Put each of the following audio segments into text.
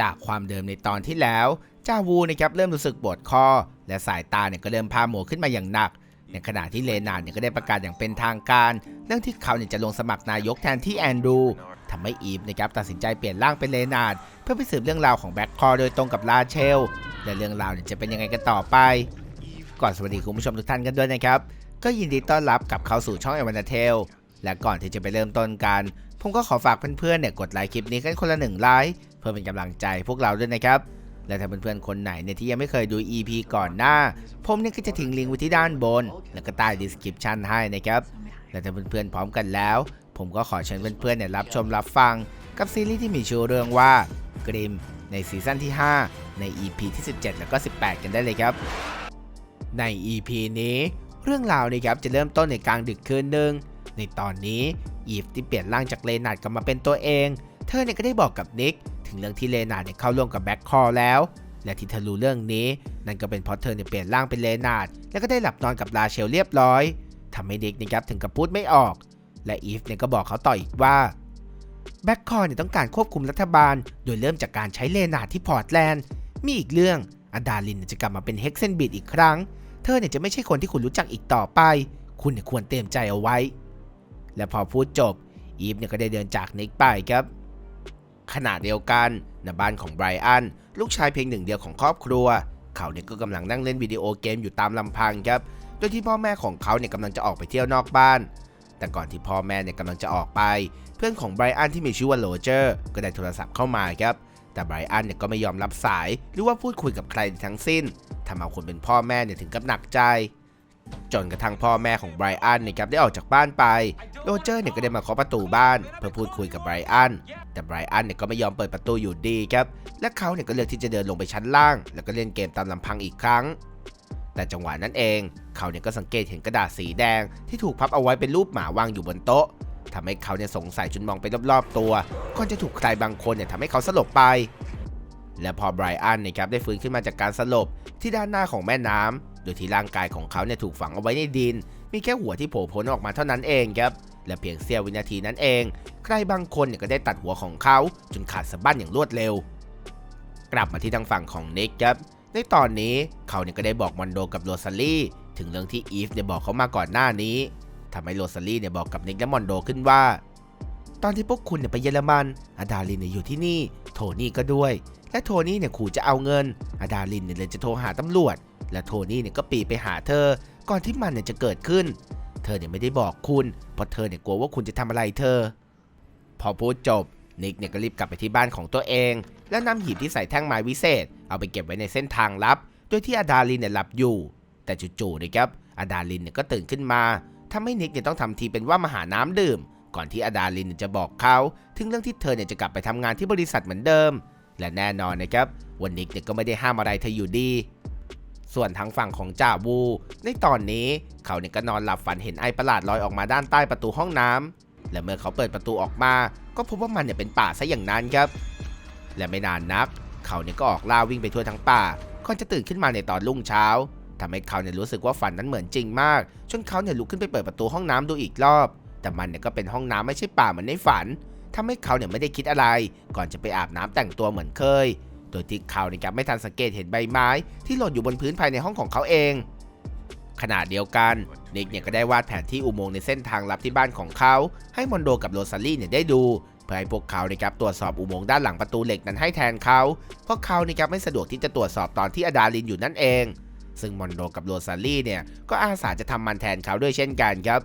จากความเดิมในตอนที่แล้ว จาวูนะครับเริ่มรู้สึกปวดคอ และสายตาเนี่ยก็เริ่มพาหมัวขึ้นมาอย่างหนัก ในขณะที่เลนานเนี่ยก็ได้ประกาศอย่างเป็นทางการ เรื่องที่เขาเนี่ยจะลงสมัครนายกแทนที่แอนดูทำให้อีฟนะครับตัดสินใจเปลี่ยนร่างเป็นเลนานเพื่อไปสืบเรื่องราวของแบ็คคอร์โดยตรงกับลาเชล และเรื่องราวเนี่ยจะเป็นยังไงกันต่อไป ก่อนสวัสดีคุณผู้ชมทุกท่านกันด้วยนะครับ ก็ยินดีต้อนรับกลับเข้าสู่ช่องเอวันเทลและก่อนที่จะไปเริ่มต้นกัน ผมก็ขอฝากเพื่อนๆเนี่ยกดไลค์คลิปนี้กันคนละหนึ่งไลค์เพื่อเป็นกำลังใจพวกเราด้วยนะครับ และถ้าเพื่อนๆคนไหนเนี่ยที่ยังไม่เคยดู EP ก่อนหน้า ผมเนี่ยก็จะทิ้งลิงก์ไว้ที่ด้านบน แล้วก็ใต้ description ให้นะครับ และถ้าเพื่อนๆพร้อมกันแล้ว ผมก็ขอเชิญเพื่อนๆเนี่ยรับชมรับฟัง กับซีรีส์ที่มีชื่อเรื่องว่ากริมในซีซั่นที่ 5 ใน EP ที่ 17 แล้วก็ 18 กันได้เลยครับ ใน EP นี้ เรื่องราวนะครับจะเริ่มต้นในกลางดึกคืนหนึ่งในตอนนี้ อีฟที่เปลี่ยนร่างจากเลนาร์ดกลับมาเป็นตัวเอง เธอเนี่ยก็ได้บอกกับนิกถึงเรื่องที่เลนาร์ดเนี่ยเข้าร่วมกับแบ็คคอร์แล้ว และที่เธอรู้เรื่องนี้ นั่นก็เป็นเพราะเธอเนี่ยเปลี่ยนร่างเป็นเลนาร์ดแล้วก็ได้หลับนอนกับลาเชลเรียบร้อยทำให้นิกนะครับถึงกับพูดไม่ออก และอีฟเนี่ยก็บอกเขาต่ออีกว่าแบ็คคอร์เนี่ยต้องการควบคุมรัฐบาล โดยเริ่มจากการใช้เลนาร์ดที่พอร์ตแลนด์ มีอีกเรื่องอดาลินจะกลับมาเป็นเฮกเซนบิดอีกครั้ง เธอเนี่ยจะไม่ใช่คนที่คุณรู้จักอีกต่อไป คุณเนี่ยควรเตรียมใจเอาไว้ และพอพูดจบอีฟเนี่ยก็ได้เดินจากนิกไปครับ ขณะเดียวกันในบ้านของไบรอันลูกชายเพียงหนึ่งเดียวของครอบครัว เขาเนี่ยก็กำลังนั่งเล่นวิดีโอเกมอยู่ตามลำพังครับโดยที่พ่อแม่ของเขาเนี่ยกำลังจะออกไปเที่ยวนอกบ้าน แต่ก่อนที่พ่อแม่เนี่ยกำลังจะออกไป เพื่อนของไบรอันที่มีชื่อว่าโรเจอร์ก็ได้โทรศัพท์เข้ามาครับแต่ไบรอันเนี่ยก็ไม่ยอมรับสายหรือว่าพูดคุยกับใครทั้งสิ้นทำเอาคนเป็นพ่อแม่เนี่ยถึงกับหนักใจ จนกระทั่งพ่อแม่ของไบรอันนี่ยครับได้ออกจากบ้านไป โรเจอร์เนี่ยก็ได้มาเคาะประตูบ้าน เพื่อพูดคุยกับไบรอัน แต่ไบรอันเนี่ยก็ไม่ยอมเปิดประตูอยู่ดีครับ และเขาเนี่ยก็เลือกที่จะเดินลงไปชั้นล่าง แล้วก็เล่นเกมตามลำพังอีกครั้ง แต่จังหวะนั้นเอง เขาเนี่ยก็สังเกตเห็นกระดาษสีแดง ที่ถูกพับเอาไว้เป็นรูปหมาวางอยู่บนโต๊ะทำให้เขาเนี่ยสงสัยจนมองไปรอบๆตัวก่อนจะถูกใครบางคนเนี่ยทำให้เขาสลบไปและพอไบรอันนี่ยครับได้ฟื้นขึ้นมาจากการสลบที่ด้านหน้าของแม่น้ำ โดยที่ร่างกายของเขาเนี่ยถูกฝังเอาไว้ในดิน มีแค่หัวที่โผล่พ้นออกมาเท่านั้นเองครับ และเพียงเสี้ยววินาทีนั้นเอง ใครบางคนเนี่ยก็ได้ตัดหัวของเขาจนขาดสะบั้นอย่างรวดเร็ว กลับมาที่ทางฝั่งของนิกครับ ในตอนนี้เขาเนี่ยก็ได้บอกมอนโดกับโรซาลี่ถึงเรื่องที่อีฟเนี่ยบอกเขามาก่อนหน้านี้ทำให้โรซาลี่เนี่ยบอกกับนิกและมอนโดขึ้นว่า ตอนที่พวกคุณเนี่ยไปเยอรมันอาดาลินเนี่ยอยู่ที่นี่ โทนี่ก็ด้วย และโทนี่เนี่ยขู่จะเอาเงินอาดาลินเนี่ยเลยจะโทรหาตำรวจ และโทนี่เนี่ยก็ปีไปหาเธอ ก่อนที่มันเนี่ยจะเกิดขึ้น เธอเนี่ยไม่ได้บอกคุณ เพราะเธอเนี่ยกลัวว่าคุณจะทำอะไรเธอ พอพูดจบ นิกเนี่ยก็รีบกลับไปที่บ้านของตัวเอง แล้วนำหีบที่ใส่แท่งไม้วิเศษ เอาไปเก็บไว้ในเส้นทางลับ โดยที่อาดาลินเนี่ยหลับอยู่ แต่จู่ๆนะครับ อาดาลินเนี่ยก็ตื่นขึ้นมาทำให้นิกเนี่ยต้องทำทีเป็นว่ามาหาน้ำดื่ม ก่อนที่อาดาลินจะบอกเขา ถึงเรื่องที่เธอเนี่ยจะกลับไปทำงานที่บริษัทเหมือนเดิม และแน่นอนนะครับวันนิกเนี่ยก็ไม่ได้ห้ามอะไรเธออยู่ดี ส่วนทางฝั่งของจ่าวู ในตอนนี้เขาเนี่ยก็นอนหลับฝันเห็นไอประหลาดลอยออกมาด้านใต้ประตูห้องน้ำและเมื่อเขาเปิดประตูออกมา ก็พบว่ามันเนี่ยเป็นป่าซะอย่างนั้นครับ และไม่นานนัก เขาเนี่ยก็ออกล่าวิ่งไปทั่วทั้งป่าก่อนจะตื่นขึ้นมาในตอนรุ่งเช้าทำให้เขาเนี่ยรู้สึกว่าฝันนั้นเหมือนจริงมากจนเขาเนี่ยลุกขึ้นไปเปิดประตูห้องน้ำดูอีกรอบ แต่มันเนี่ยก็เป็นห้องน้ำไม่ใช่ป่าเหมือนในฝันทำให้เขาเนี่ยไม่ได้คิดอะไร ก่อนจะไปอาบน้ำแต่งตัวเหมือนเคย โดยที่เขาเนี่ยครับไม่ทันสังเกตเห็นใบไม้ที่หล่นอยู่บนพื้นภายในห้องของเขาเอง ขณะเดียวกันนิกเนี่ยก็ได้วาดแผนที่อุโมงค์ในเส้นทางลับที่บ้านของเขา ให้มอนโดกับโรซาลี่เนี่ยได้ดูเพื่อให้พวกเขานะครับตรวจสอบอุโมงค์ด้านหลังประตูเหล็กนั้นให้แทนเขาเพราะเขานะครับไม่สะดวกที่จะตรวจสอบตอนที่อดาลินอยู่นั่นเอง ซึ่งมอนโดกับโรซาลี่เนี่ยก็อาสาจะทำมันแทนเขาด้วยเช่นกันครับ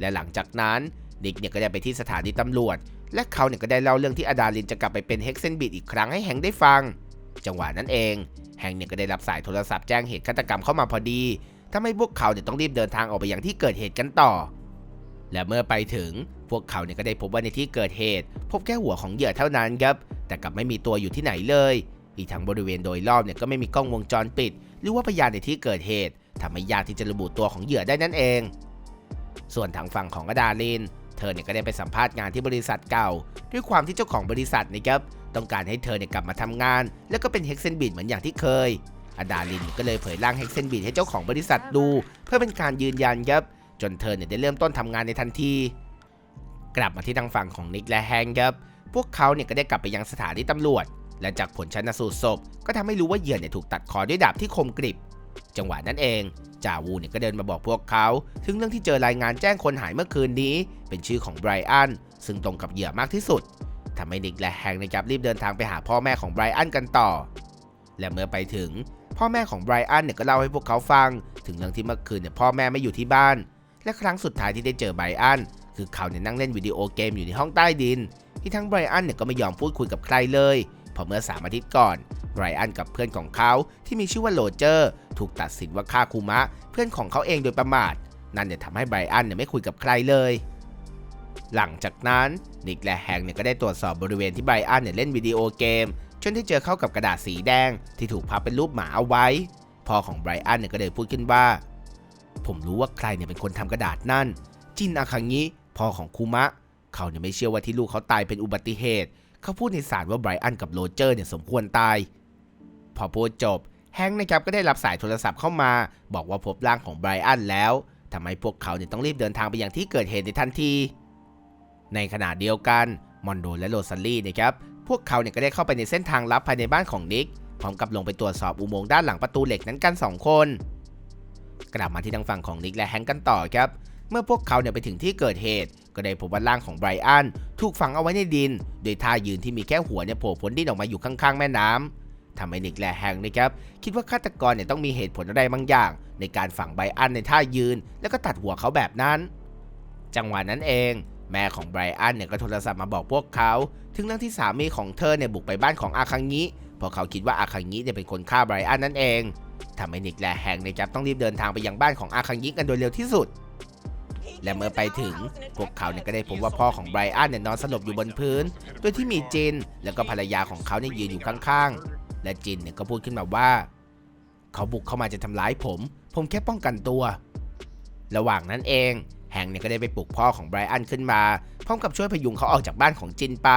และหลังจากนั้นนิกเนี่ยก็ได้ไปที่สถานีตำรวจ และเขาเนี่ยก็ได้เล่าเรื่องที่อดาลินจะกลับไปเป็นเฮกเซนบิดอีกครั้งให้แฮงได้ฟัง จังหวะนั้นเอง แฮงเนี่ยก็ได้รับสายโทรศัพท์แจ้งเหตุฆาตกรรมเข้ามาพอดีทำให้พวกเขาเนี่ยต้องรีบเดินทางออกไปยังที่เกิดเหตุกันต่อ และเมื่อไปถึงพวกเขาเนี่ยก็ได้พบว่าในที่เกิดเหตุ พบแค่หัวของเหยื่อเท่านั้นครับแต่กลับไม่มีตัวอยู่ที่ไหนเลย อีกทั้งบริเวณโดยรอบเนี่ยก็ไม่มีกล้องวงจรปิด หรือว่าพยานในที่เกิดเหตุทำให้ยากที่จะระบุตัวของเหยื่อได้นั่นเอง ส่วนทางฝั่งของอดาลิน เธอเนี่ยก็ได้ไปสัมภาษณ์งานที่บริษัทเก่า ด้วยความที่เจ้าของบริษัทนะครับต้องการให้เธอเนี่ยกลับมาทำงาน แล้วก็เป็นเฮกเซนบิดเหมือนอย่างที่เคยอดาลินก็เลยเผยร่างเฮกเซนบิดให้เจ้าของบริษัทดู เพื่อเป็นการยืนยันครับจนเธอเนี่ยได้เริ่มต้นทำงานในทันที กลับมาที่ทางฝั่งของนิกและแฮงครับพวกเขาเนี่ยก็ได้กลับไปยังสถานีตำรวจ และจากผลชันสูตรศพ ก็ทำให้รู้ว่าเหยื่อเนี่ยถูกตัดคอด้วยดาบที่คมกริบ จังหวะนั้นเองจ่าวูเนี่ยก็เดินมาบอกพวกเขา ถึงเรื่องที่เจอรายงานแจ้งคนหายเมื่อคืนนี้ เป็นชื่อของไบรอันซึ่งตรงกับเหยื่อมากที่สุดทำให้นิกและแฮงนะครับรีบเดินทางไปหาพ่อแม่ของไบรอันกันต่อ และเมื่อไปถึง พ่อแม่ของไบรอันเนี่ยก็เล่าให้พวกเขาฟัง ถึงเรื่องที่เมื่อคืนเนี่ยพ่อแม่ไม่อยู่ที่บ้าน และครั้งสุดท้ายที่ได้เจอไบรอันคือเขาเนี่ยนั่งเล่นวิดีโอเกมอยู่ในห้องใต้ดิน ที่ทั้งไบรอันเนี่ยก็ไม่ยอมพูดคุยกับใครเลย พอเมื่อสามอาทิตย์ก่อนไบรอันกับเพื่อนของเขาที่มีชื่อว่าโรเจอร์ ถูกตัดสินว่าฆ่าคูมะ เพื่อนของเขาเองโดยประมาท นั่นเนี่ยทำให้ไบรอันเนี่ยไม่คุยกับใครเลย หลังจากนั้นนิกและแฮงเนี่ยก็ได้ตรวจสอบบริเวณที่ไบรอันเนี่ยเล่นวิดีโอเกม จนได้เจอเข้ากับกระดาษสีแดง ที่ถูกพับเป็นรูปหมาเอาไว้พ่อของไบรอันเนี่ยก็เลยพูดขึ้นว่า ผมรู้ว่าใครเนี่ยเป็นคนทำกระดาษนั่น จินอาคังิพ่อของคูมะ เขาเนี่ยไม่เชื่อว่าที่ลูกเขาตายเป็นอุบัติเหตุ เขาพูดในสารว่าไบรอันกับโรเจอร์เนี่ยสมควรตาย พอพูดจบแฮงค์นะครับก็ได้รับสายโทรศัพท์เข้ามา บอกว่าพบร่างของไบรอันแล้วทำให้พวกเขาเนี่ยต้องรีบเดินทางไปยังที่เกิดเหตุในทันที ในขณะเดียวกันมอนโดและโรซาลี่นะครับพวกเขาเนี่ยก็ได้เข้าไปในเส้นทางลับภายในบ้านของนิกพร้อมกับลงไปตรวจสอบอุโมงค์ด้านหลังประตูเหล็กนั้นกัน 2 คน กลับมาที่ทางฝั่งของนิกและแฮงค์กันต่อครับ เมื่อพวกเขาเนี่ยไปถึงที่เกิดเหตุ ก็ได้พบว่าร่างของไบรอันถูกฝังเอาไว้ในดิน โดยท่ายืนที่มีแค่หัวเนี่ยโผล่พ้นดินออกมาอยู่ข้างๆแม่น้ำทำให้นิกและแฮงค์นะครับคิดว่าฆาตกรเนี่ยต้องมีเหตุผลอะไรบางอย่าง ในการฝังไบรอันในท่ายืน แล้วก็ตัดหัวเขาแบบนั้น จังหวะนั้นเอง แม่ของไบรอันเนี่ยก็โทรศัพท์มาบอกพวกเขา ถึงเรื่องที่สามีของเธอเนี่ยบุกไปบ้านของอาคังงิเพราะเขาคิดว่าอาคังงิเนี่ยเป็นคนฆ่าไบรอันนั่นเองทำให้นิกและแฮงนะครับต้องรีบเดินทางไปยังบ้านของอาคังงิกันโดยเร็วที่สุด และเมื่อไปถึงพวกเขาเนี่ยก็ได้พบว่าพ่อของไบรอันเนี่ยนอนสลบอยู่บนพื้น โดยที่มีจินแล้วก็ภรรยาของเขาเนี่ยยืนอยู่ข้างๆ และจินเนี่ยก็พูดขึ้นมาว่า เขาบุกเข้ามาจะทำร้ายผม ผมแค่ป้องกันตัว ระหว่างนั้นเองแฮงค์เนี่ยก็ได้ไปปลุกพ่อของไบรอันขึ้นมาพร้อมกับช่วยพยุงเขาออกจากบ้านของจินไป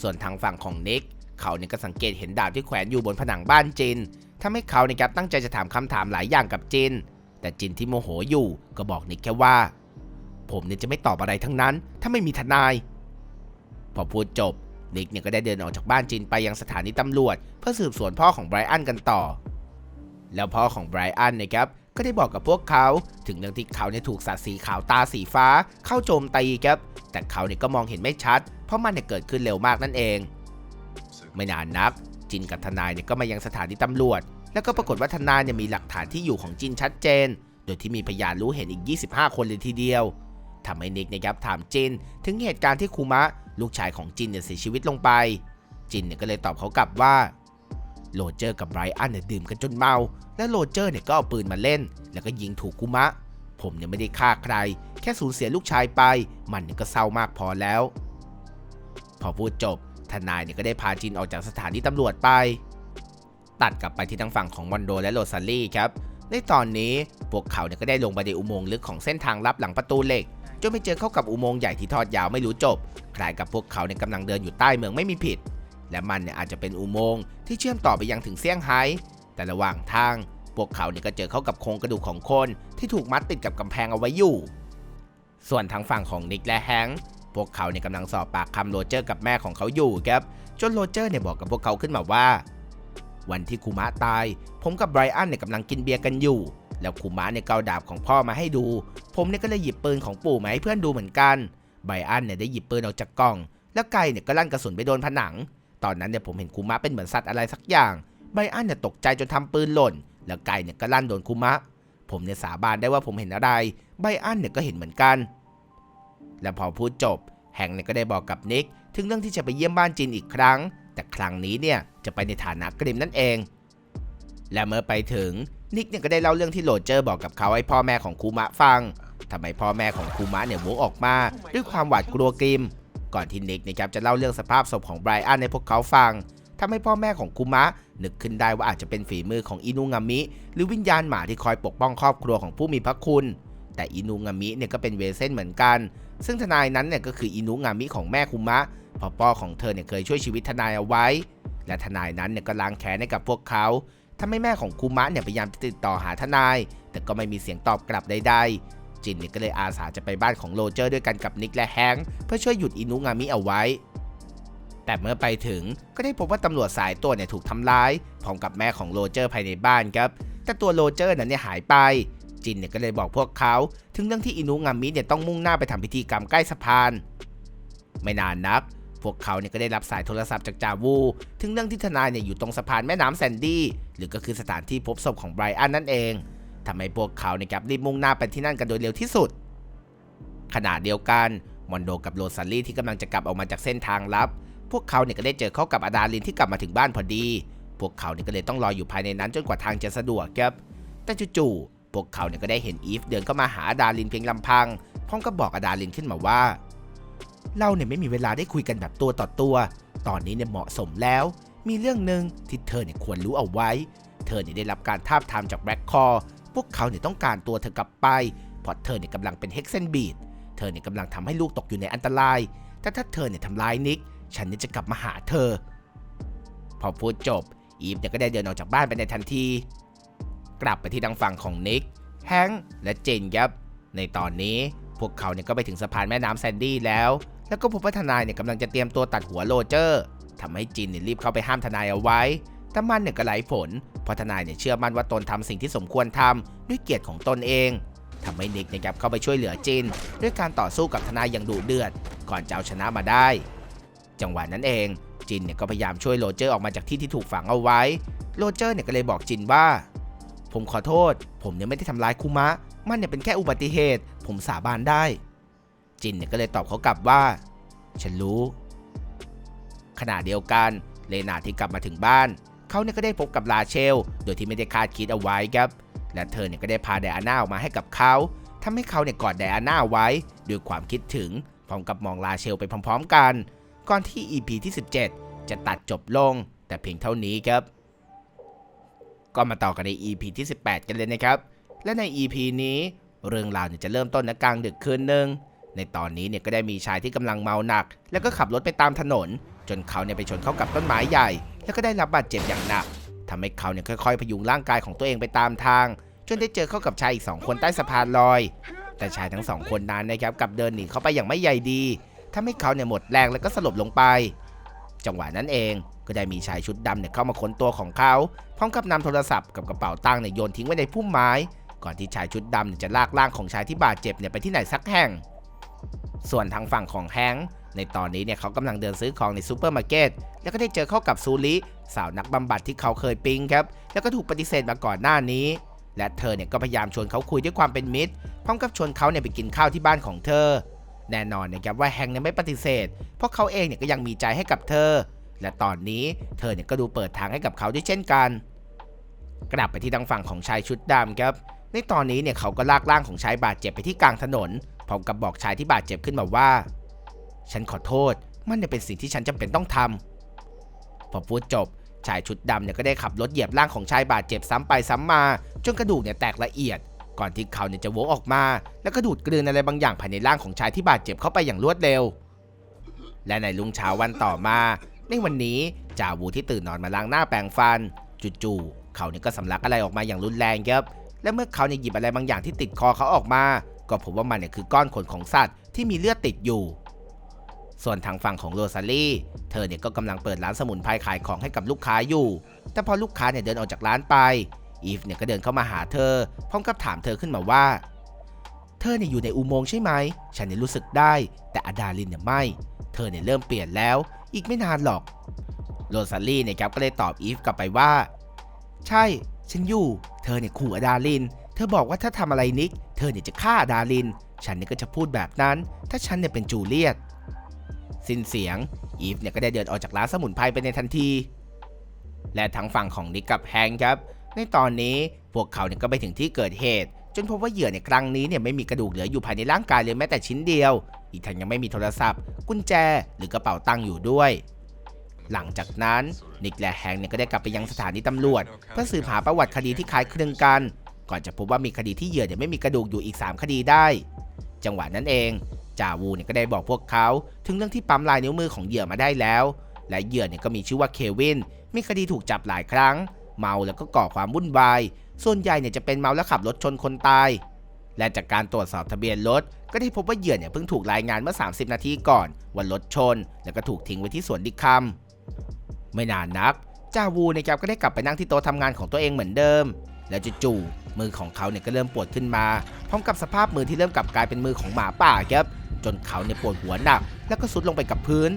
ส่วนทางฝั่งของนิกเขาเนี่ยก็สังเกตเห็นดาบที่แขวนอยู่บนผนังบ้านจินทำให้เขาเนี่ยครับตั้งใจจะถามคำถามหลายอย่างกับจิน แต่จินที่โมโหอยู่ก็บอกนิกแค่ว่า ผมเนี่ยจะไม่ตอบอะไรทั้งนั้น ถ้าไม่มีทนาย พอพูดจบนิกเนี่ยก็ได้เดินออกจากบ้านจินไปยังสถานีตำรวจ เพื่อสืบสวนพ่อของไบรอันกันต่อ แล้วพ่อของไบรอันนะครับก็ได้บอกกับพวกเขาถึงเรื่องที่เขาเนี่ยถูกสัตว์สีขาวตาสีฟ้า เข้าโจมตีครับ แต่เขาเนี่ยก็มองเห็นไม่ชัด เพราะมันเนี่ยเกิดขึ้นเร็วมากนั่นเอง ไม่นานนัก จินกับทนายเนี่ยก็มายังสถานีตำรวจ แล้วก็ปรากฏว่าทนายเนี่ยมีหลักฐานที่อยู่ของจินชัดเจน โดยที่มีพยานรู้เห็นอีก 25 คนเลยทีเดียวทำให้นิกนะครับถามจิน ถึงเหตุการณ์ที่คูมะ ลูกชายของจินเนี่ยเสียชีวิตลงไป จินเนี่ยก็เลยตอบเขากลับว่าโรเจอร์กับไบรอันเนี่ยดื่มกันจนเมา และโรเจอร์เนี่ยก็เอาปืนมาเล่น แล้วก็ยิงถูกคูมะ ผมเนี่ยไม่ได้ฆ่าใคร แค่สูญเสียลูกชายไป มันเนี่ยก็เศร้ามากพอแล้ว พอพูดจบทนายเนี่ยก็ได้พาจินออกจากสถานีตำรวจไป ตัดกลับไปที่ทางฝั่งของมอนโดและโรซาลี่ครับ ในตอนนี้พวกเขาเนี่ยก็ได้ลงไปในอุโมงค์ลึกของเส้นทางลับหลังประตูเหล็กจนไปเจอเข้ากับอุโมงค์ใหญ่ที่ทอดยาวไม่รู้จบ คล้ายกับพวกเขาเนี่ยกำลังเดินอยู่ใต้เมืองไม่มีผิด และมันเนี่ยอาจจะเป็นอุโมงค์ที่เชื่อมต่อไปยังถึงเซี่ยงไฮ้ แต่ระหว่างทาง พวกเขาเนี่ยก็เจอเข้ากับโครงกระดูกของคนที่ถูกมัดติดกับกำแพงเอาไว้อยู่ ส่วนทางฝั่งของนิกและแฮงค์พวกเขาเนี่ยกำลังสอบปากคำโรเจอร์กับแม่ของเขาอยู่ครับ จนโรเจอร์เนี่ยบอกกับพวกเขาขึ้นมาว่า วันที่คูมะตาย ผมกับไบรอันเนี่ยกำลังกินเบียร์กันอยู่ แล้วคูมะเนี่ยเกาดาบของพ่อมาให้ดู ผมเนี่ยก็เลยหยิบปืนของปู่มาให้เพื่อนดูเหมือนกันไบรอันเนี่ยได้หยิบปืนออกจากกล่อง แล้วไกเนี่ยก็ลั่นกระสุนไปโดนผนัง ตอนนั้นเนี่ยผมเห็นคูมะเป็นเหมือนสัตว์อะไรสักอย่างไบรอันเนี่ยตกใจจนทำปืนหล่น แล้วไกเนี่ยก็ลั่นโดนคูมะ ผมเนี่ยสาบานได้ว่าผมเห็นอะไรไบรอันเนี่ยก็เห็นเหมือนกัน และพอพูดจบแฮงค์เนี่ยก็ได้บอกกับนิกถึงเรื่องที่จะไปเยี่ยมบ้านจินอีกครั้ง แต่ครั้งนี้เนี่ยจะไปในฐานะกริมนั่นเอง และเมื่อไปถึงนิกเนี่ยก็ได้เล่าเรื่องที่โรเจอร์บอกกับเขาให้พ่อแม่ของคูมะฟังทำไมพ่อแม่ของคูมะเนี่ยโวกออกมา ด้วยความหวาดกลัวกริม ก่อนที่นิกนะครับจะเล่าเรื่องสภาพศพของไบรอันให้พวกเขาฟังทำให้พ่อแม่ของคูมะนึกขึ้นได้ว่าอาจจะเป็นฝีมือของอินุงามิ หรือวิญญาณหมาที่คอยปกป้องครอบครัวของผู้มีพระคุณ แต่อินุงามิเนี่ยก็เป็นเวเซนเหมือนกัน ซึ่งทนายนั้นเนี่ยก็คืออินุงามิของแม่คุมะเพ่อพ่อของเธอเนี่ยเคยช่วยชีวิตทนายเอาไว้ และทนายนั้นเนี่ยก็ล้างแค้นให้กับพวกเขาทำให้แม่ของคุมะเนี่ยพยายามจะติดต่อหาทนาย แต่ก็ไม่มีเสียงตอบกลับใดๆ จินเนี่ยก็เลยอาสาจะไปบ้านของโรเจอร์ด้วยกันกับนิกและแฮงค์เพื่อช่วยหยุดอินุงามิเอาไว้ แต่เมื่อไปถึงก็ได้พบว่าตำรวจสายตัวเนี่ยถูกทำร้ายพร้อมกับแม่ของโรเจอร์ภายในบ้านครับแต่ตัวโรเจอร์นั้นเนี่ยหายไป จินเนี่ยก็เลยบอกพวกเขา ถึงเรื่องที่อินุงามิเนี่ยต้องมุ่งหน้าไปทำพิธีกรรมใกล้สะพาน ไม่นานนัก พวกเขาเนี่ยก็ได้รับสายโทรศัพท์จากจาวู ถึงเรื่องที่ทนายเนี่ยอยู่ตรงสะพานแม่น้ำแซนดี้หรือก็คือสถานที่พบศพของไบรอันนั่นเองทำให้พวกเขาเนี่ยครับรีบมุ่งหน้าไปที่นั่นกันโดยเร็วที่สุด ขณะเดียวกันมอนโดกับโรซาลี่ที่กำลังจะกลับออกมาจากเส้นทางลับ พวกเขาเนี่ยก็ได้เจอเข้ากับอาดาลินที่กลับมาถึงบ้านพอดี พวกเขาเนี่ยก็เลยต้องรออยู่ภายในนั้นจนกว่าทางจะสะดวกครับ แต่จู่ๆ พวกเขาเนี่ยก็ได้เห็นอีฟเดินเข้ามาหาดาลินเพียงลำพังพร้อมกับบอกอาดาลินขึ้นมาว่า เราเนี่ยไม่มีเวลาได้คุยกันแบบตัวต่อตัว ตอนนี้เนี่ยเหมาะสมแล้ว มีเรื่องหนึ่งที่เธอเนี่ยควรรู้เอาไว้ เธอเนี่ยได้รับการทาบทามจากแบล็คคอร์พวกเขาเนี่ยต้องการตัวเธอกลับไป เพราะเธอเนี่ยกำลังเป็นเฮกเซนบีดเธอเนี่ยกำลังทำให้ลูกตกอยู่ในอันตราย แต่ถ้าเธอเนี่ยทำร้ายนิก ฉันเนี่ยจะกลับมาหาเธอ พอพูดจบ อีฟเนี่ยก็ได้เดินออกจากบ้านไปในทันที กลับไปที่ทางฝั่งของนิกแฮงค์และเจนครับ ในตอนนี้พวกเขาเนี่ยก็ไปถึงสะพานแม่น้ำแซนดี้แล้ว แล้วก็พบว่าทนายเนี่ยกำลังจะเตรียมตัวตัดหัวโรเจอร์ทำให้จินเนี่ยรีบเข้าไปห้ามทนายเอาไว้แต่มันเนี่ยก็ไหลผลเพราะทนายเนี่ยเชื่อมั่นว่าตนทำสิ่งที่สมควรทำด้วยเกียรติของตนเองทำให้นิกเนะครับเข้าไปช่วยเหลือจิน ด้วยการต่อสู้กับทนายอย่างดุเดือด ก่อนจะเอาชนะมาได้ จังหวะนั้นเองจินเนี่ยก็พยายามช่วยโรเจอร์ออกมาจากที่ที่ถูกฝังเอาไว้ โรเจอร์เนี่ยก็เลยบอกจินว่า ผมขอโทษ ผมเนี่ยไม่ได้ทำร้ายคุมะ มันเนี่ยเป็นแค่อุบัติเหตุ ผมสาบานได้ จินเนี่ยก็เลยตอบเขากลับว่า ฉันรู้ ขณะเดียวกันเลนาที่กลับมาถึงบ้านเขาเนี่ยก็ได้พบกับลาเชล โดยที่ไม่ได้คาดคิดเอาไว้ครับ และเธอเนี่ยก็ได้พาไดอาน่าออกมาให้กับเขาทำให้เขาเนี่ยกอดไดอาน่าไว้ด้วยความคิดถึงพร้อมกับมองลาเชลไปพร้อม ๆ กัน ก่อนที่ EP ที่ 17 จะตัดจบลง แต่เพียงเท่านี้ครับ ก็มาต่อกันใน EP ที่ 18 กันเลยนะครับ และใน EP นี้เรื่องราวเนี่ยจะเริ่มต้นในกลางดึกคืนหนึ่งในตอนนี้เนี่ยก็ได้มีชายที่กำลังเมาหนัก แล้วก็ขับรถไปตามถนน จนเขาเนี่ยไปชนเข้ากับต้นไม้ใหญ่ แล้วก็ได้รับบาดเจ็บอย่างหนักทำให้เขาเนี่ยค่อยๆ พยุงร่างกายของตัวเองไปตามทาง จนได้เจอเข้ากับชายอีกสองคนใต้สะพานลอย แต่ชายทั้งสองคนนั้นนะครับกลับเดินหนีเข้าไปอย่างไม่ใยดีทำให้เขาเนี่ยหมดแรงแล้วก็สลบลงไป จังหวะนั้นเองก็ได้มีชายชุดดำเนี่ยเข้ามาค้นตัวของเขาพร้อมกับนำโทรศัพท์กับกระเป๋าตังค์เนี่ยโยนทิ้งไว้ในพุ่มไม้ ก่อนที่ชายชุดดำเนี่ยจะลากร่างของชายที่บาดเจ็บเนี่ยไปที่ไหนสักแห่ง ส่วนทางฝั่งของแฮงค์ในตอนนี้เนี่ยเขากำลังเดินซื้อของในซูเปอร์มาร์เก็ตแล้วก็ได้เจอเข้ากับซูริสาวนักบำบัดที่เขาเคยปิ๊งครับแล้วก็ถูกปฏิเสธมาก่อนหน้านี้ และเธอเนี่ยก็พยายามชวนเขาคุยด้วยความเป็นมิตรพร้อมกับชวนเขาเนี่ยไปกินข้าวที่บ้านของเธอ แน่นอนนะครับว่าแฮงเนี่ยไม่ปฏิเสธ เพราะเขาเองเนี่ยก็ยังมีใจให้กับเธอ และตอนนี้เธอเนี่ยก็ดูเปิดทางให้กับเขาด้วยเช่นกัน กลับไปที่ทางฝั่งของชายชุดดำครับ ในตอนนี้เนี่ยเขาก็ลากร่างของชายบาดเจ็บไปที่กลางถนนพร้อมกับบอกชายที่บาดเจ็บขึ้นมาว่า ฉันขอโทษ มันเนี่ยเป็นสิ่งที่ฉันจำเป็นต้องทำพอพูดจบชายชุดดำเนี่ยก็ได้ขับรถเหยียบร่างของชายบาดเจ็บซ้ำไปซ้ำมา จนกระดูกเนี่ยแตกละเอียด ก่อนที่เขาเนี่ยจะโวกออกมา แล้วก็ดูดกลืนอะไรบางอย่างภายในร่างของชายที่บาดเจ็บเข้าไปอย่างรวดเร็ว และในลุงเช้าวันต่อมา ในวันนี้จ่าวูที่ตื่นนอนมาล้างหน้าแปรงฟัน จู่ๆเขาเนี่ยก็สำลักอะไรออกมาอย่างรุนแรงครับและเมื่อเขาเนี่ยหยิบอะไรบางอย่างที่ติดคอเขาออกมา ก็พบว่ามันเนี่ยคือก้อนขนของสัตว์ที่มีเลือดติดอยู่ ส่วนทางฝั่งของโรซาลี่ เธอเนี่ยก็กำลังเปิดร้านสมุนไพรขายของให้กับลูกค้าอยู่ แต่พอลูกค้าเนี่ยเดินออกจากร้านไป อีฟเนี่ยก็เดินเข้ามาหาเธอ พร้อมกับถามเธอขึ้นมาว่า เธอเนี่ยอยู่ในอุโมงค์ใช่ไหม ฉันเนี่ยรู้สึกได้ แต่อดาลินเนี่ยไม่ เธอเนี่ยเริ่มเปลี่ยนแล้ว อีกไม่นานหรอก โรซาลี่เนี่ยครับก็เลยตอบอีฟกลับไปว่า ใช่ ฉันอยู่ เธอเนี่ยขู่อดาลิน เธอบอกว่าถ้าทำอะไรนิก เธอเนี่ยจะฆ่าอดาลิน ฉันเนี่ยก็จะพูดแบบนั้น ถ้าฉันเนี่ยเป็นจูเลียต สิ้นเสียง อีฟเนี่ยก็ได้เดินออกจากร้านสมุนไพรไปในทันที และทางฝั่งของนิกกับแฮงครับ ในตอนนี้พวกเขาเนี่ยก็ไปถึงที่เกิดเหตุ จนพบว่าเหยื่อในครั้งนี้เนี่ยไม่มีกระดูกเหลืออยู่ภายในร่างกายเลยแม้แต่ชิ้นเดียว อีกทั้งยังไม่มีโทรศัพท์ กุญแจหรือกระเป๋าตังค์อยู่ด้วย หลังจากนั้นนิกและแฮงเนี่ยก็ได้กลับไปยังสถานีตำรวจ เพื่อสืบหาประวัติคดีที่คล้ายคลึงกัน ก่อนจะพบว่ามีคดีที่เหยื่อเนี่ยไม่มีกระดูกอยู่อีก 3 คดีได้ จังหวะนั้นเองจ่าวูเนี่ยก็ได้บอกพวกเขา ถึงเรื่องที่ปั๊มลายนิ้วมือของเหยื่อมาได้แล้ว และเหยื่อเนี่ยก็มีชื่อว่าเควินมีคดีถูกจับหลายครั้ง เมาแล้วก็ก่อความวุ่นวาย ส่วนใหญ่เนี่ยจะเป็นเมาแล้วขับรถชนคนตาย และจากการตรวจสอบทะเบียนรถก็ได้พบว่าเหยื่อเนี่ยเพิ่งถูกรายงานเมื่อ 30 นาทีก่อนว่ารถชน แล้วก็ถูกทิ้งไว้ที่สวนดิคัมไม่นานนักจาวูนะครับก็ได้กลับไปนั่งที่โต๊ะทำงานของตัวเองเหมือนเดิม แล้วจู่ๆมือของเขาเนี่ยก็เริ่มปวดขึ้นมา พร้อมกับสภาพมือที่เริ่มกลับกลายเป็นมือของหมาป่าครับจนเขาเนี่ยปวดหัวหนัก แล้วก็สุดลงไปกับพื้น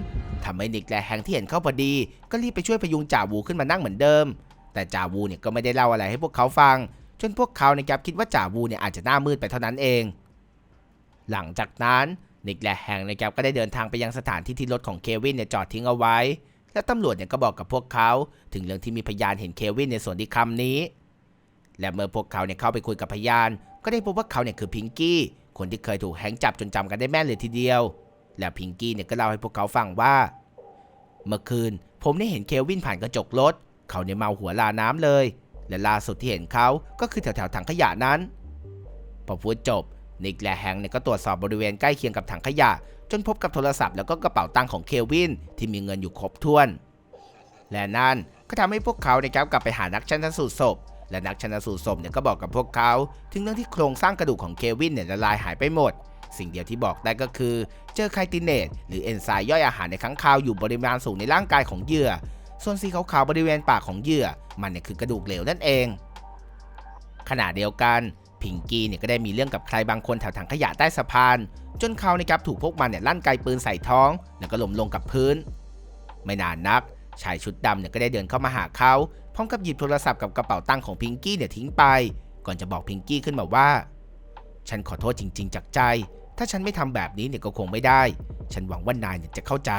ทำให้นิกและแฮงที่เห็นเข้าพอดี ก็รีบไปช่วยพยุงจ่าวูขึ้นมานั่งเหมือนเดิม แต่จ่าวูเนี่ยก็ไม่ได้เล่าอะไรให้พวกเขาฟัง จนพวกเขานะครับคิดว่าจ่าวูเนี่ยอาจจะหน้ามืดไปเท่านั้นเอง หลังจากนั้นนิกและแฮงค์นะครับก็ได้เดินทางไปยังสถานที่ที่รถของเควินเนี่ยจอดทิ้งเอาไว้ และตำรวจเนี่ยก็บอกกับพวกเขาถึงเรื่องที่มีพยานเห็นเควินในสวนที่คำนี้ และเมื่อพวกเขาเนี่ยเข้าไปคุยกับพยาน ก็ได้พบว่าเขาเนี่ยคือพิงกี้คนที่เคยถูกแฮงค์จับจนจำกันได้แม่นเลยทีเดียว และพิงกี้เนี่ยก็เล่าให้พวกเขาฟังว่า เมื่อคืนผมได้เห็นเควินผ่านกระจกรถ เขาเนี่ยเมาหัวลาน้ำเลย และล่าสุดที่เห็นเขาก็คือแถวๆถังขยะนั้น พอพูดจบ นิกและแฮงเนี่ยก็ตรวจสอบบริเวณใกล้เคียงกับถังขยะ จนพบกับโทรศัพท์แล้วก็กระเป๋าตังค์ของเควินที่มีเงินอยู่ครบถ้วน และนั่นก็ทำให้พวกเขาเนี่ยครับกลับไปหานักชันสูตรศพ และนักชันสูตรศพเนี่ยก็บอกกับพวกเขา ถึงเรื่องที่โครงสร้างกระดูกของเควินเนี่ยละลายหายไปหมดสิ่งเดียวที่บอกได้ก็คือ เจอไคตินเนตหรือเอนไซม์ย่อยอาหารในค้างคาวอยู่ปริมาณสูงในร่างกายของเหยื่อ ส่วนสีขาวๆบริเวณปากของเหยื่อ มันเนี่ยคือกระดูกเหลวนั่นเอง ขณะเดียวกันพิงกี้เนี่ยก็ได้มีเรื่องกับใครบางคนแถวถังขยะใต้สะพาน จนเขานะครับถูกพวกมันเนี่ยลั่นไกปืนใส่ท้อง แล้วก็ล้มลงกับพื้น ไม่นานนักชายชุดดำเนี่ยก็ได้เดินเข้ามาหาเขาพร้อมกับหยิบโทรศัพท์กับกระเป๋าตังค์ของพิงกี้เนี่ยทิ้งไป ก่อนจะบอกพิงกี้ขึ้นมาว่า ฉันขอโทษจริง ๆ จากใจ ถ้าฉันไม่ทำแบบนี้เนี่ยก็คงไม่ได้ ฉันหวังว่านายเนี่ยจะเข้าใจ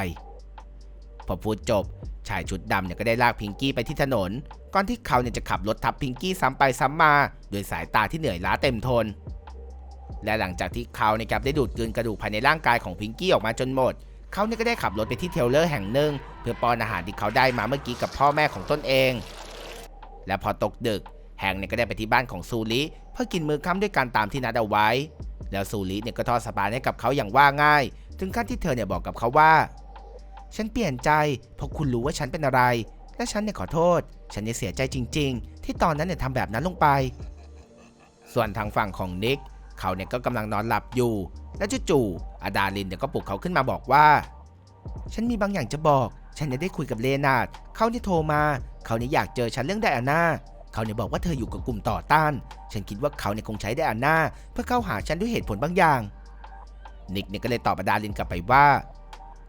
พอพูดจบ ชายชุดดำเนี่ยก็ได้ลากพิงกี้ไปที่ถนน ก่อนที่เขาเนี่ยจะขับรถทับพิงกี้ซ้ำไปซ้ำมาด้วยสายตาที่เหนื่อยล้าเต็มทน และหลังจากที่เขาเนี่ยครับได้ดูดกลืนกระดูกภายในร่างกายของพิงกี้ออกมาจนหมด เขาเนี่ยก็ได้ขับรถไปที่เทเลอร์แห่งหนึ่ง เพื่อป้อนอาหารที่เขาได้มาเมื่อกี้กับพ่อแม่ของตนเอง และพอตกดึก แฮงเนี่ยก็ได้ไปที่บ้านของซูริเพื่อกินมือค่ำด้วยกันตามที่นัดเอาไว้ แล้วซูริเนี่ยก็ทอดสปาให้กับเขาอย่างว่าง่าย ถึงขั้นที่เธอเนี่ยบอกกับเขาว่า ฉันเปลี่ยนใจเพราะคุณรู้ว่าฉันเป็นอะไร และฉันเนี่ยขอโทษ ฉันเนี่ยเสียใจจริง ๆ ที่ตอนนั้นเนี่ยทำแบบนั้นลงไป ส่วนทางฝั่งของนิกเขาเนี่ยก็กำลังนอนหลับอยู่ และจู่ๆอาดาลินเนี่ยก็ปลุกเขาขึ้นมาบอกว่า ฉันมีบางอย่างจะบอก ฉันเนี่ยได้คุยกับเลนาดเขาเนี่ยโทรมา เขาเนี่ยอยากเจอฉันเรื่องไดอาน่าเขาเนี่ยบอกว่าเธออยู่กับกลุ่มต่อต้าน ฉันคิดว่าเขาเนี่ยคงใช้ไดอาน่าเพื่อเข้าหาฉันด้วยเหตุผลบางอย่างนิกเนี่ยก็เลยตอบอาดาลินกลับไปว่า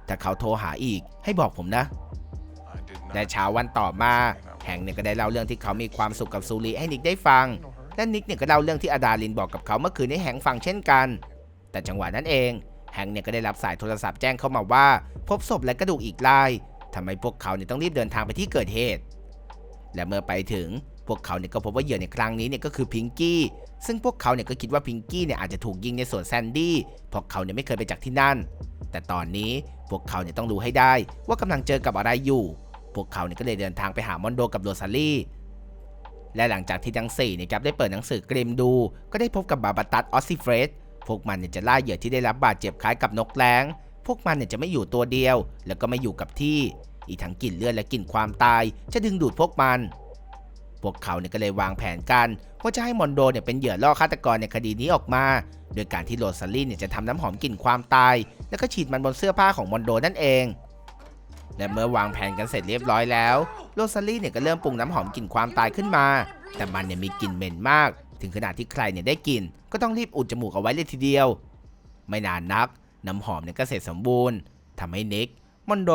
ถ้าเขาโทรหาอีกให้บอกผมนะและเช้าวันต่อมาแฮงเนี่ยก็ได้เล่าเรื่องที่เขามีความสุขกับซูริให้นิกได้ฟังและนิกเนี่ยก็เล่าเรื่องที่อาดาลินบอกกับเขาเมื่อคืนให้แฮงฟังเช่นกัน แต่จังหวะนั้นเองแฮงเนี่ยก็ได้รับสายโทรศัพท์แจ้งเข้ามาว่า พบศพและกระดูกอีกลายทำให้พวกเขาเนี่ยต้องรีบเดินทางไปที่เกิดเหตุ และเมื่อไปถึงพวกเขาเนี่ยก็พบว่าเหยื่อในครั้งนี้เนี่ยก็คือพิงกี้ซึ่งพวกเขาเนี่ยก็คิดว่าพิงกี้เนี่ยอาจจะถูกยิงในสวนแซนดี้เพราะเขาเนี่ยไม่เคยไปจากที่นั่น แต่ตอนนี้พวกเขาเนี่ยต้องรู้ให้ได้ว่ากำลังเจอกับอะไรอยู่ พวกเขาเนี่ยก็เลยเดินทางไปหามอนโดกับโรซาลี่และหลังจากที่ทั้งสี่นะครับได้เปิดหนังสือกริมดู ก็ได้พบกับบาบาตัสออสซิเฟรสพวกมันเนี่ยจะล่าเหยื่อที่ได้รับบาดเจ็บคล้ายกับนกแร้ง พวกมันเนี่ยจะไม่อยู่ตัวเดียว แล้วก็ไม่อยู่กับที่ อีกทั้งกลิ่นเลือดและกลิ่นความตาย จะดึงดูดพวกมัน พวกเขาเนี่ยก็เลยวางแผนกันว่าจะให้มอนโดเนี่ยเป็นเหยื่อล่อฆาตกรในคดีนี้ออกมา โดยการที่โรซาลี่เนี่ยจะทำน้ำหอมกลิ่นความตาย แล้วก็ฉีดมันบนเสื้อผ้าของมอนโดนั่นเอง และเมื่อวางแผนกันเสร็จเรียบร้อยแล้วโรซาลี่เนี่ยก็เริ่มปรุงน้ำหอมกลิ่นความตายขึ้นมา แต่มันเนี่ยมีกลิ่นเหม็นมาก ถึงขนาดที่ใครเนี่ยได้กลิ่นก็ต้องรีบอุดจมูกเอาไว้เลยทีเดียว ไม่นานนัก น้ำหอมเนี่ยก็เสร็จสมบูรณ์ทำให้นิกมอนโด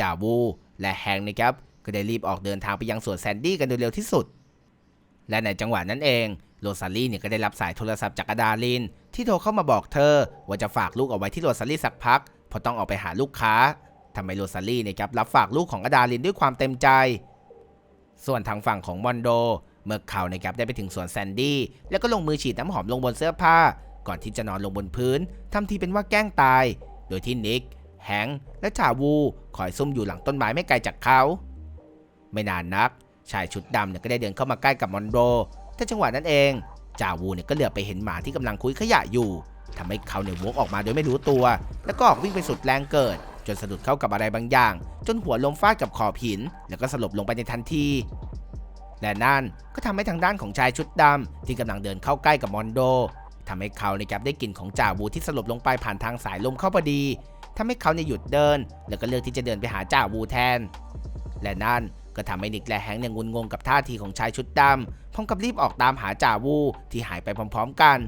จาวูและแฮงค์นะครับ ก็ได้รีบออกเดินทางไปยังสวนแซนดี้กันโดยเร็วที่สุด และในจังหวะนั้นเองโรซาลี่เนี่ยก็ได้รับสายโทรศัพท์จากอาดาลิน ที่โทรเข้ามาบอกเธอ ว่าจะฝากลูกเอาไว้ที่โรซาลี่สักพักเพราะต้องออกไปหาลูกค้าทำให้โรซาลี่เนี่ยครับรับฝากลูกของอาดาลินด้วยความเต็มใจ ส่วนทางฝั่งของมอนโด เมื่อเขานะครับได้ไปถึงสวนแซนดี้แล้วก็ลงมือฉีดน้ำหอมลงบนเสื้อผ้า ก่อนที่จะนอนลงบนพื้นทำทีเป็นว่าแกล้งตาย โดยที่นิกแฮงค์และจาวูคอยซุ่มอยู่หลังต้นไม้ไม่ไกลจากเขา ไม่นานนัก ชายชุดดำเนี่ยก็ได้เดินเข้ามาใกล้กับมอนโดแต่จังหวะนั้นเองจาวูเนี่ยก็เหลือบไปเห็นหมาที่กำลังคุยขยะอยู่ทำให้เขาเนี่ยวกออกมาโดยไม่รู้ตัว แล้วก็ออกวิ่งไปสุดแรงเกิด จนสะดุดเข้ากับอะไรบางอย่าง จนหัวลมฟาดกับขอบหิน แล้วก็สลบลงไปในทันทีและนั่นก็ทำให้ทางด้านของชายชุดดำที่กำลังเดินเข้าใกล้กับมอนโดทำให้เขาในะครับได้กลิ่นของจ่าวูที่สลบลงไปผ่านทางสายลมเข้าพอดีทำให้เขาเนี่ยหยุดเดิน แล้วก็เลือกที่จะเดินไปหาจ่าวูแทน และนั่น ก็ทำให้นิกและแฮงค์เนี่ยงุนงงกับท่าทีของชายชุดดำพร้อมกับรีบออกตามหาจ่าวูที่หายไปพร้อม ๆ กัน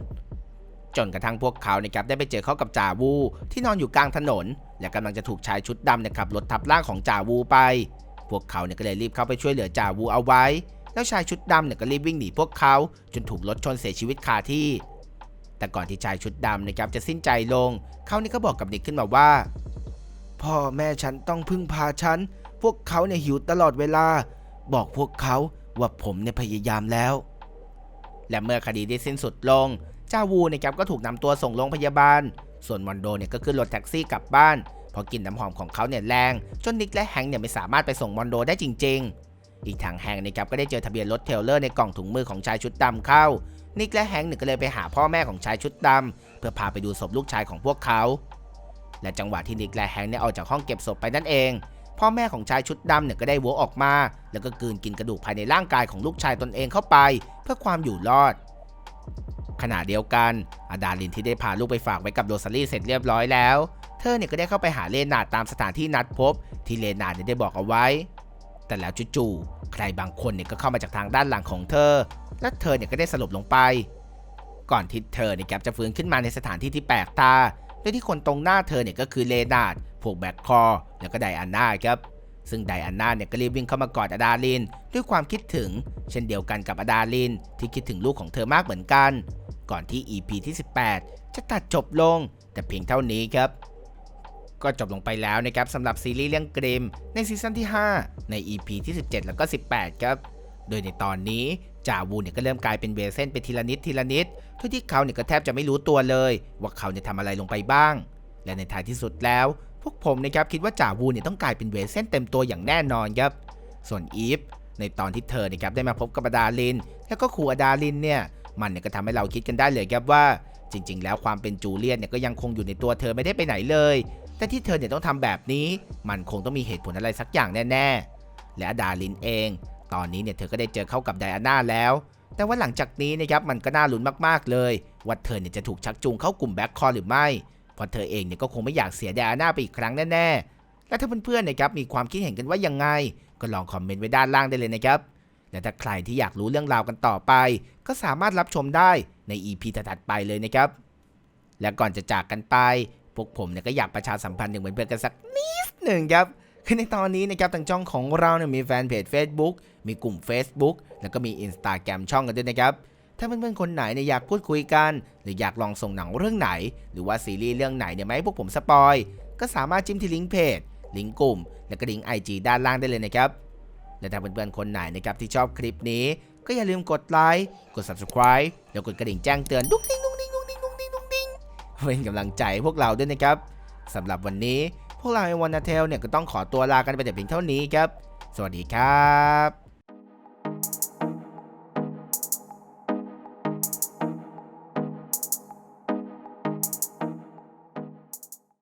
จนกระทั่งพวกเขานะครับได้ไปเจอเข้ากับจ่าวูที่นอนอยู่กลางถนน และกำลังจะถูกชายชุดดำเนี่ยขับรถทับร่างของจ่าวูไป พวกเขาเนี่ยก็เลยรีบเข้าไปช่วยเหลือจ่าวูเอาไว้ แล้วชายชุดดำเนี่ยก็รีบวิ่งหนีพวกเขาจนถูกรถชนเสียชีวิตคาที่ แต่ก่อนที่ชายชุดดำนะครับจะสิ้นใจลง เขานี่ก็บอกกับนิกขึ้นมาว่าพ่อแม่ฉันต้องพึ่งพาฉัน พวกเขาเนี่ยหิวตลอดเวลา บอกพวกเขาว่าผมเนี่ยพยายามแล้ว และเมื่อคดีได้สิ้นสุดลงเจ้าวูนะครับก็ถูกนำตัวส่งโรงพยาบาล ส่วนมอนโดเนี่ยก็ขึ้นรถแท็กซี่กลับบ้าน เพราะกลิ่นน้ำหอมของเขาเนี่ยแรง จนนิกและแฮงเนี่ยไม่สามารถไปส่งมอนโดได้จริง ๆ อีกทางแฮงค์นะครับก็ได้เจอทะเบียนรถเทลเลอร์ในกล่องถุงมือของชายชุดดำเข้า นิกและแฮงเนี่ยก็เลยไปหาพ่อแม่ของชายชุดดำเพื่อพาไปดูศพลูกชายของพวกเขา และจังหวะที่นิกและแฮงเนี่ยออกจากห้องเก็บศพไปนั่นเอง พ่อแม่ของชายชุดดำเนี่ยก็ได้วัวออกมา แล้วก็กืนกินกระดูกภายในร่างกายของลูกชายตนเองเข้าไป เพื่อความอยู่รอด ขณะเดียวกันอาดาลินที่ได้พาลูกไปฝากไว้กับโรซารี่เสร็จเรียบร้อยแล้ว เธอเนี่ยก็ได้เข้าไปหาเลนาตามสถานที่นัดพบ ที่เลนาเนี่ยได้บอกเอาไว้ แต่แล้วจู่ๆใครบางคนเนี่ยก็เข้ามาจากทางด้านหลังของเธอ และเธอเนี่ยก็ได้สลบลงไป ก่อนที่เธอเนี่ยครับจะฟื้นขึ้นมาในสถานที่ที่แปลกตา โดยที่คนตรงหน้าเธอเนี่ยก็คือเลนาร์ดพวกแบ็คคอร์แล้วก็ไดอาน่าครับซึ่งไดอาน่าเนี่ยก็รีบวิ่งเข้ามากอดอดาลิน ด้วยความคิดถึง เช่นเดียวกันกับอดาลิน ที่คิดถึงลูกของเธอมากเหมือนกัน ก่อนที่ EP ที่ 18 จะตัดจบลง แต่เพียงเท่านี้ครับ ก็จบลงไปแล้วนะครับสำหรับซีรีส์เรื่องกริมในซีซั่นที่ 5 ใน EP ที่ 17 แล้วก็ 18 ครับ โดยในตอนนี้ จ่าวูเนี่ยก็เริ่มกลายเป็นเวเซนเป็นทีละนิดทีละนิดโดยที่เขาเนี่ยก็แทบจะไม่รู้ตัวเลย ว่าเขาเนี่ยทำอะไรลงไปบ้าง และในท้ายที่สุดแล้ว พวกผมนะครับคิดว่าจ่าวูเนี่ยต้องกลายเป็นเวเซนเต็มตัวอย่างแน่นอนครับ ส่วนอีฟในตอนที่เธอนะครับได้มาพบกับดาลิน แล้วก็ครูอดาลินเนี่ยมันเนี่ยก็ทำให้เราคิดกันได้เลยครับว่า จริง ๆ แล้วความเป็นจูเลียนเนี่ยก็ยังคงอยู่ในตัวเธอไม่ได้ไปไหนเลย แต่ที่เธอเนี่ยต้องทำแบบนี้ มันคงต้องมีเหตุผลอะไรสักอย่างแน่ ๆ และอดาลินเอง ตอนนี้เนี่ยเธอก็ได้เจอเข้ากับไดอาน่าแล้ว แต่ว่าหลังจากนี้นะครับมันก็น่าลุ้นมากๆเลย ว่าเธอเนี่ยจะถูกชักจูงเข้ากลุ่มแบ็คคอร์หรือไม่ เพราะเธอเองเนี่ยก็คงไม่อยากเสียไดอาน่าไปอีกครั้งแน่ๆ และถ้าเพื่อนๆนะครับมีความคิดเห็นกันว่ายังไง ก็ลองคอมเมนต์ไว้ด้านล่างได้เลยนะครับ และถ้าใครที่อยากรู้เรื่องราวกันต่อไป ก็สามารถรับชมได้ใน EP ถัดไปเลยนะครับ และก่อนจะจากกันไป พวกผมเนี่ยก็อยากประชาสัมพันธ์ถึงเพื่อนๆกันสักนิดหนึ่งครับ คือในตอนนี้นะครับทางช่องของเราเนี่ยมีแฟนเพจ Facebook มีกลุ่ม Facebook แล้วก็มี Instagram ช่องกันด้วยนะครับ ถ้าเพื่อนๆคนไหนเนี่ยอยากพูดคุยกัน หรืออยากลองส่งหนังเรื่องไหน หรือว่าซีรีส์เรื่องไหนเนี่ยมาให้พวกผมสปอย ก็สามารถจิ้มที่ลิงก์เพจ ลิงก์กลุ่ม แล้วก็ลิงก์ IG ด้านล่างได้เลยนะครับ และถ้าเพื่อนๆคนไหนนะครับที่ชอบคลิปนี้ ก็อย่าลืมกดไลค์ กด subscribe แล้วกดกระดิ่งแจ้งเตือนดุ๊กดิ้งดุ๊กดิ้งดุ๊กดิ้งดุ๊กดิ้งดุ๊กดิ้งเป็นกำลังใจพวกเราด้วยนะครับสำหรับวันนี้ พวกเราในวันนาเทลเนี่ยก็ต้องขอตัวลากันไปแต่เพียงเท่านี้ครับ สวัสดีครับ